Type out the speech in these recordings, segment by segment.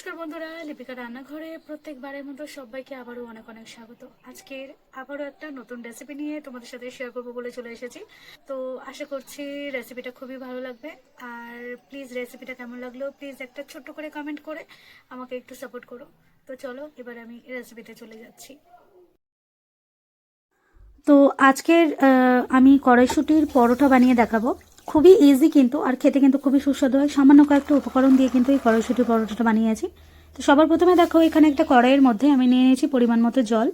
নমস্কার বন্ধুরা, লিপিকা রান্নাঘরে প্রত্যেকবারের মতো সবাইকে আবারও অনেক অনেক স্বাগত। আজকের আবারও একটা নতুন রেসিপি নিয়ে তোমাদের সাথে শেয়ার করব বলে চলে এসেছি। তো আশা করছি রেসিপিটা খুবই ভালো লাগবে। আর প্লিজ রেসিপিটা কেমন লাগল প্লিজ একটা ছোট্ট করে কমেন্ট করে আমাকে একটু সাপোর্ট করো। তো চলো, এবার আমি রেসিপিতে চলে যাচ্ছি। তো আজকের আমি কড়াইশুটির পরোটা বানিয়ে দেখাবো। খুবই ইজি কিন্তু, আর খেতে কিন্তু খুবই সুস্বাদু হয়। সামান্য কয়েকটা উপকরণ দিয়ে কিন্তু এই কড়াইশুটির পরোটাটা বানিয়েছি তো সবার প্রথমে দেখো, এখানে একটা কড়াইয়ের মধ্যে আমি নিয়ে নিয়েছি পরিমাণ মতো জল।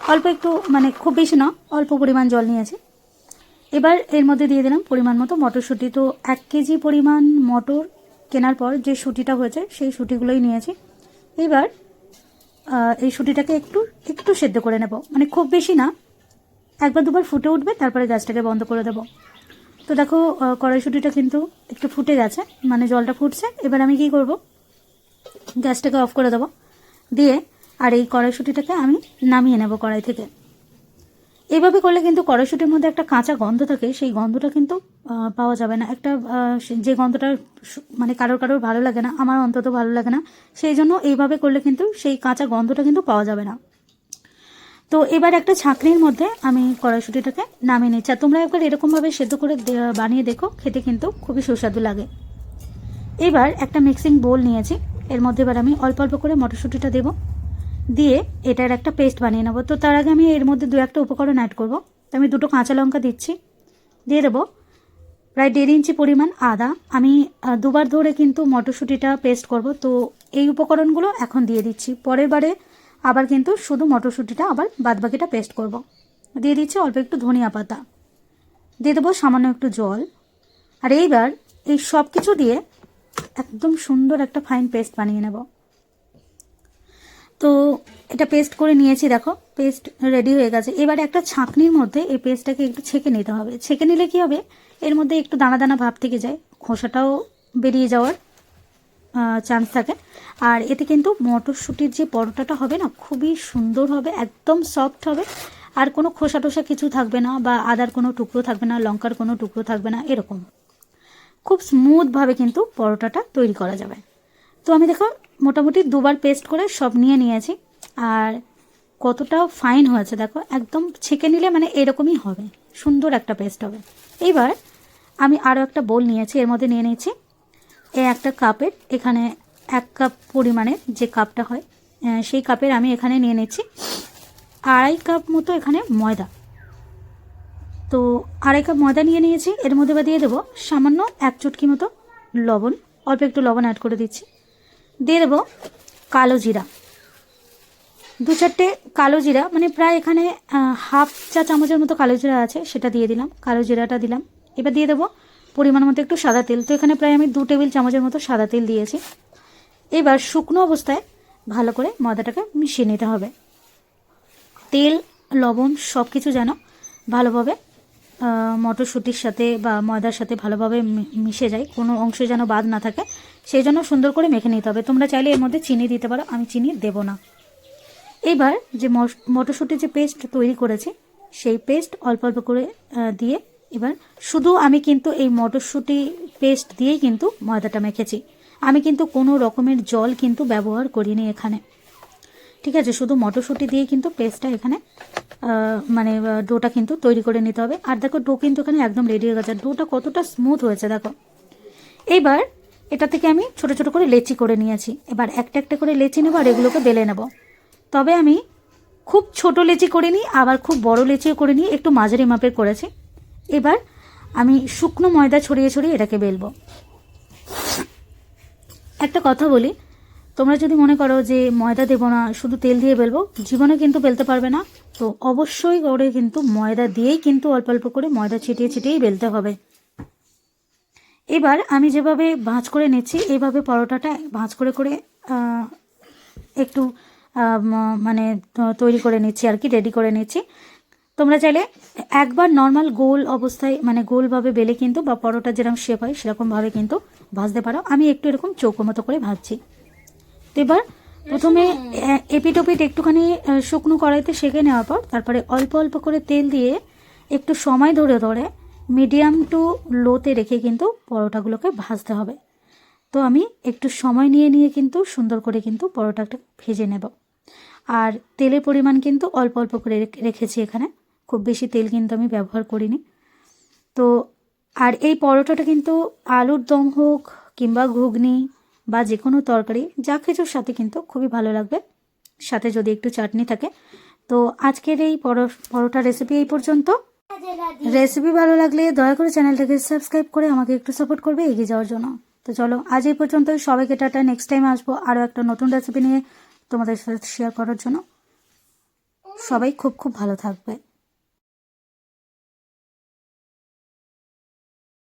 অল্প একটু মানে খুব বেশি না, অল্প পরিমাণ জল নিয়েছি। এবার এর মধ্যে দিয়ে দিলাম পরিমাণ মতো মটরশুঁটি। তো এক কেজি পরিমাণ মটর কেনার পর যে শুটিটা হয়েছে, সেই শুটিগুলোই নিয়েছি। এবার এই শুটিটাকে একটু একটু সেদ্ধ করে নেব। মানে খুব বেশি না, একবার দুবার ফুটে উঠবে, তারপরে গ্যাসটাকে বন্ধ করে দেবো। তো দেখো কড়াইশুঁটিটা কিন্তু একটু ফুটে গেছে মানে জলটা ফুটছে। এবার আমি কি করব? গ্যাসটাকে অফ করে দেবো। দিয়ে আর এই কড়াইশুঁটিটাকে আমি নামিয়ে নেব কড়াই থেকে। এইভাবে করলে কিন্তু কড়াইশুঁটির মধ্যে একটা কাঁচা গন্ধ থাকে, সেই গন্ধটা কিন্তু পাওয়া যাবে না। একটা যে গন্ধটা মানে কারোর কারোর ভালো লাগে না, আমার অন্তত ভালো লাগে না, সেই জন্য এইভাবে করলে কিন্তু সেই কাঁচা গন্ধটা কিন্তু পাওয়া যাবে না। তো এবার একটা ছাঁকনির মধ্যে আমি কড়াইশুটিটাকে নামিয়ে নিচ্ছি। আর তোমরা একবার এরকমভাবে সেদ্ধ করে বানিয়ে দেখো, খেতে কিন্তু খুবই সুস্বাদু লাগে। এবার একটা মিক্সিং বোল নিয়েছি। এর মধ্যে এবার আমি অল্প অল্প করে মটরশুঁটিটা দেবো। দিয়ে এটার একটা পেস্ট বানিয়ে নেব। তো তার আগে আমি এর মধ্যে দু একটা উপকরণ অ্যাড করব। তো আমি দুটো কাঁচা লঙ্কা দিচ্ছি। দিয়ে দেবো প্রায় দেড় ইঞ্চি পরিমাণ আদা। আমি দুবার ধরে কিন্তু মটরশুঁটিটা পেস্ট করব। তো এই উপকরণগুলো এখন দিয়ে দিচ্ছি। পরের বারে আবার কিন্তু শুধু মটরশুঁটিটা আবার বাদবাকিটা পেস্ট করব। দিয়ে দিচ্ছি অল্প একটু ধনিয়া পাতা। দিয়ে দেবো সামান্য একটু জল। আর এইবার এই সব কিছু দিয়ে একদম সুন্দর একটা ফাইন পেস্ট বানিয়ে নেব। তো এটা পেস্ট করে নিয়েছি দেখো পেস্ট রেডি হয়ে গেছে। এবার একটা ছাঁকনির মধ্যে এই পেস্টটাকে একটু ছেঁকে নিতে হবে। ছেঁকে নিলে কি হবে? এর মধ্যে একটু দানা দানা ভাব থেকে যায়। খোসাটাও বেরিয়ে যাওয়ার চান্স থাকে। আর এতে কিন্তু মটরশুঁটির যে পরোটাটা হবে না, খুবই সুন্দর হবে, একদম সফট হবে। আর কোনো খোসা টোসা কিছু থাকবে না বা আদার কোনো টুকরো থাকবে না, লঙ্কার কোনো টুকরো থাকবে না, এরকম। খুব স্মুথভাবে কিন্তু পরোটাটা তৈরি করা যাবে। তো আমি দেখো মোটামুটি দুবার পেস্ট করে সব নিয়ে নিয়েছি। আর কতটা ফাইন হয়েছে দেখো, একদম ছেঁকে নিলে মানে এরকমই হবে। সুন্দর একটা পেস্ট হবে। এইবার আমি আরও একটা বোল নিয়েছি, এর মধ্যে নিয়ে নিয়েছি এই একটা কাপের, এখানে এক কাপ পরিমাণের যে কাপটা হয় সেই কাপের আমি এখানে নিয়ে নিচ্ছি। আড়াই কাপ মতো এখানে ময়দা। তো আড়াই কাপ ময়দা নিয়ে নিয়েছি, এর মধ্যে বা দিয়ে দেবো সামান্য এক চুটকি মতো লবণ, অল্প একটু লবণ অ্যাড করে দিচ্ছি। দিয়ে দেবো কালো জিরা। দু চারটে কালো জিরা মানে প্রায় এখানে হাফ চা চামচের মতো কালো জিরা আছে, সেটা দিয়ে দিলাম, কালো জিরাটা দিলাম। এবার দিয়ে দেবো পরিমাণ মতো একটু সাদা তেল। তো এখানে প্রায় আমি দু টেবিল চামচের মতো সাদা তেল দিয়েছি। এবার শুকনো অবস্থায় ভালো করে ময়দাটাকে মিশিয়ে নিতে হবে। তেল, লবণ সব কিছু যেন ভালোভাবে মটরশুঁটির সাথে বা ময়দার সাথে ভালোভাবে মিশে যায়। কোনো অংশ যেন বাদ না থাকে, সেই জন্য সুন্দর করে মেখে নিতে হবে। তোমরা চাইলে এর মধ্যে চিনি দিতে পারো, আমি চিনি দেব না। এবার যে মটরশুঁটির যে পেস্ট তৈরি করেছি, সেই পেস্ট অল্প অল্প করে দিয়ে এবার শুধু আমি কিন্তু এই মটরশুঁটি পেস্ট দিয়েই কিন্তু ময়দাটা মেখেছি। আমি কিন্তু কোনো রকমের জল কিন্তু ব্যবহার করিনি এখানে। ঠিক আছে, শুধু মটরশুঁটি দিয়ে কিন্তু পেস্টটা এখানে মানে ডোটা কিন্তু তৈরি করে নিতে হবে। আর দেখো, ডো কিন্তু এখানে একদম রেডি হয়ে গেছে। ডোটা কতটা স্মুথ হয়েছে, দেখো। এইবার এটা থেকে আমি ছোট ছোট করে লেচি করে নিয়েছি। এবার একটা একটা করে লেচি নেব আর এগুলোকে বেলে নেব। তবে আমি খুব ছোট লেচি করিনি, আবার খুব বড় লেচিও করিনি, একটু মাঝারি মাপের করেছি। এবার আমি শুকনো ময়দা ছড়িয়ে ছড়িয়ে এটাকে বেলবো। একটা কথা বলি, তোমরা যদি মনে করো যে ময়দা দেবো না, শুধু তেল দিয়ে বেলবো, জীবনে কিন্তু বেলতে পারবে না। তো অবশ্যই করে কিন্তু ময়দা দিয়েই কিন্তু অল্প অল্প করে ময়দা ছিটিয়ে ছিটিয়েই বেলতে হবে। এবার আমি যেভাবে ভাঁজ করে নিচ্ছি এইভাবে পরোটাটা ভাঁজ করে করে একটু মানে তৈরি করে নিচ্ছি আর কি, রেডি করে নিচ্ছি। তোমরা চাইলে একবার নর্মাল গোল অবস্থায় মানে গোলভাবে বেলে কিন্তু বা পরোটা যেরকম শেপ হয় সেরকমভাবে কিন্তু ভাজতে পারো। আমি একটু এরকম চৌকো মতো করে ভাজছি। তো এবার প্রথমে এ- এপিট একটুখানি শুকনো কড়াইতে সেঁকে নেওয়ার পর তারপরে অল্প অল্প করে তেল দিয়ে একটু সময় ধরে ধরে মিডিয়াম টু লোতে রেখে কিন্তু পরোটাগুলোকে ভাজতে হবে। তো আমি একটু সময় নিয়ে নিয়ে কিন্তু সুন্দর করে কিন্তু পরোটাটা ভেজে নেব। আর তেলের পরিমাণ কিন্তু অল্প অল্প করে রেখে- রেখেছি এখানে। খুব বেশি তেল কিন্তু আমি ব্যবহার করিনি। তো, আর এই পরোটাটা কিন্তু আলুর দম হোক কিংবা ঘুগনি বা যে কোনো তরকারি, যা কিছুর সাথে কিন্তু খুবই ভালো লাগবে। সাথে যদি একটু চাটনি থাকে। তো, আজকের এই পরো- পরোটা রেসিপি এই পর্যন্ত। রেসিপি ভালো লাগলে দয়া করে চ্যানেলটাকে সাবস্ক্রাইব করে আমাকে একটু সাপোর্ট করবে এগিয়ে যাওয়ার জন্য। তো চলো, আজ এই পর্যন্ত সবাইকে টাটা। নেক্সট টাইম আসব আরও একটা নতুন রেসিপি নিয়ে তোমাদের সাথে শেয়ার করার জন্য। সবাই খুব খুব ভালো থাকবে।